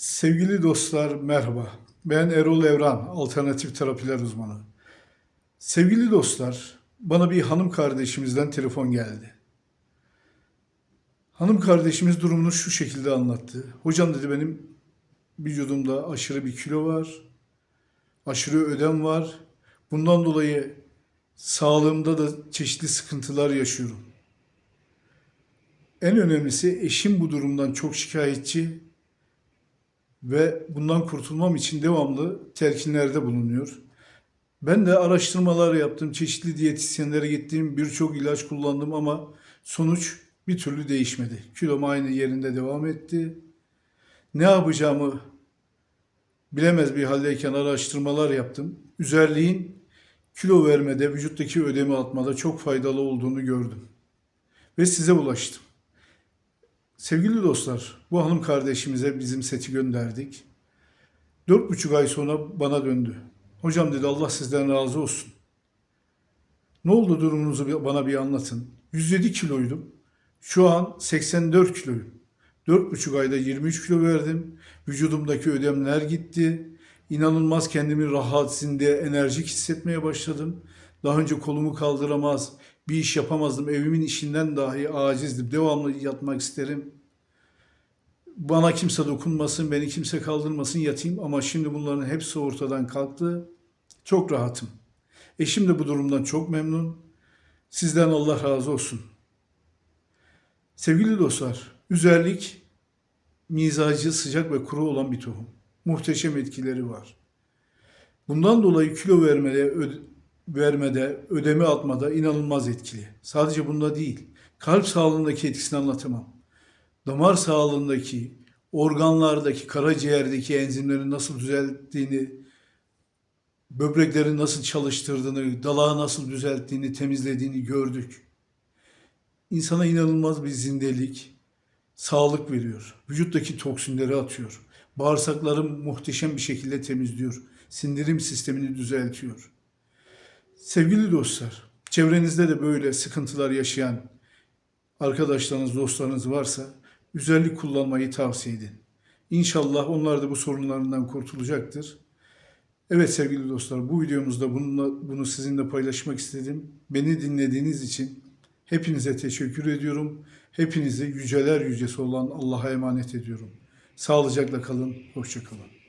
Sevgili dostlar merhaba. Ben Erol Evran, alternatif terapiler uzmanı. Sevgili dostlar, bana bir hanım kardeşimizden telefon geldi. Hanım kardeşimiz durumunu şu şekilde anlattı. Hocam dedi benim vücudumda aşırı bir kilo var, aşırı ödem var. Bundan dolayı sağlığımda da çeşitli sıkıntılar yaşıyorum. En önemlisi eşim bu durumdan çok şikayetçi ve bundan kurtulmam için devamlı telkinlerde bulunuyor. Ben de araştırmalar yaptım, çeşitli diyetisyenlere gittim, birçok ilaç kullandım ama sonuç bir türlü değişmedi. Kilom aynı yerinde devam etti. Ne yapacağımı bilemez bir haldeyken araştırmalar yaptım. Üzerliğin kilo vermede, vücuttaki ödemi atmada çok faydalı olduğunu gördüm. Ve size ulaştım. Sevgili dostlar, bu hanım kardeşimize bizim seti gönderdik. Dört buçuk ay sonra bana döndü. Hocam dedi Allah sizden razı olsun. Ne oldu durumunuzu bana bir anlatın. 107 kiloydum. Şu an 84 kiloyum. Dört buçuk ayda 23 kilo verdim. Vücudumdaki ödemler gitti. İnanılmaz kendimi rahat, zinde, enerjik hissetmeye başladım. Daha önce kolumu kaldıramaz, bir iş yapamazdım. Evimin işinden dahi acizdim. Devamlı yatmak isterim. Bana kimse dokunmasın, beni kimse kaldırmasın, yatayım. Ama şimdi bunların hepsi ortadan kalktı. Çok rahatım. Eşim de bu durumdan çok memnun. Sizden Allah razı olsun. Sevgili dostlar, üzerlik mizacı sıcak ve kuru olan bir tohum. Muhteşem etkileri var. Bundan dolayı kilo vermede, öd- vermede, ödeme atmada inanılmaz etkili. Sadece bunda değil, kalp sağlığındaki etkisini anlatamam. Damar sağlığındaki, organlardaki, karaciğerdeki enzimlerin nasıl düzelttiğini, böbreklerin nasıl çalıştırdığını, dalağı nasıl düzelttiğini, temizlediğini gördük. İnsana inanılmaz bir zindelik, sağlık veriyor. Vücuttaki toksinleri atıyor. Bağırsakları muhteşem bir şekilde temizliyor. Sindirim sistemini düzeltiyor. Sevgili dostlar, çevrenizde de böyle sıkıntılar yaşayan arkadaşlarınız, dostlarınız varsa üzerlik kullanmayı tavsiye edin. İnşallah onlar da bu sorunlarından kurtulacaktır. Evet sevgili dostlar, bu videomuzda bununla, bunu sizinle paylaşmak istedim. Beni dinlediğiniz için hepinize teşekkür ediyorum. Hepinizi yüceler yücesi olan Allah'a emanet ediyorum. Sağlıcakla kalın, hoşça kalın.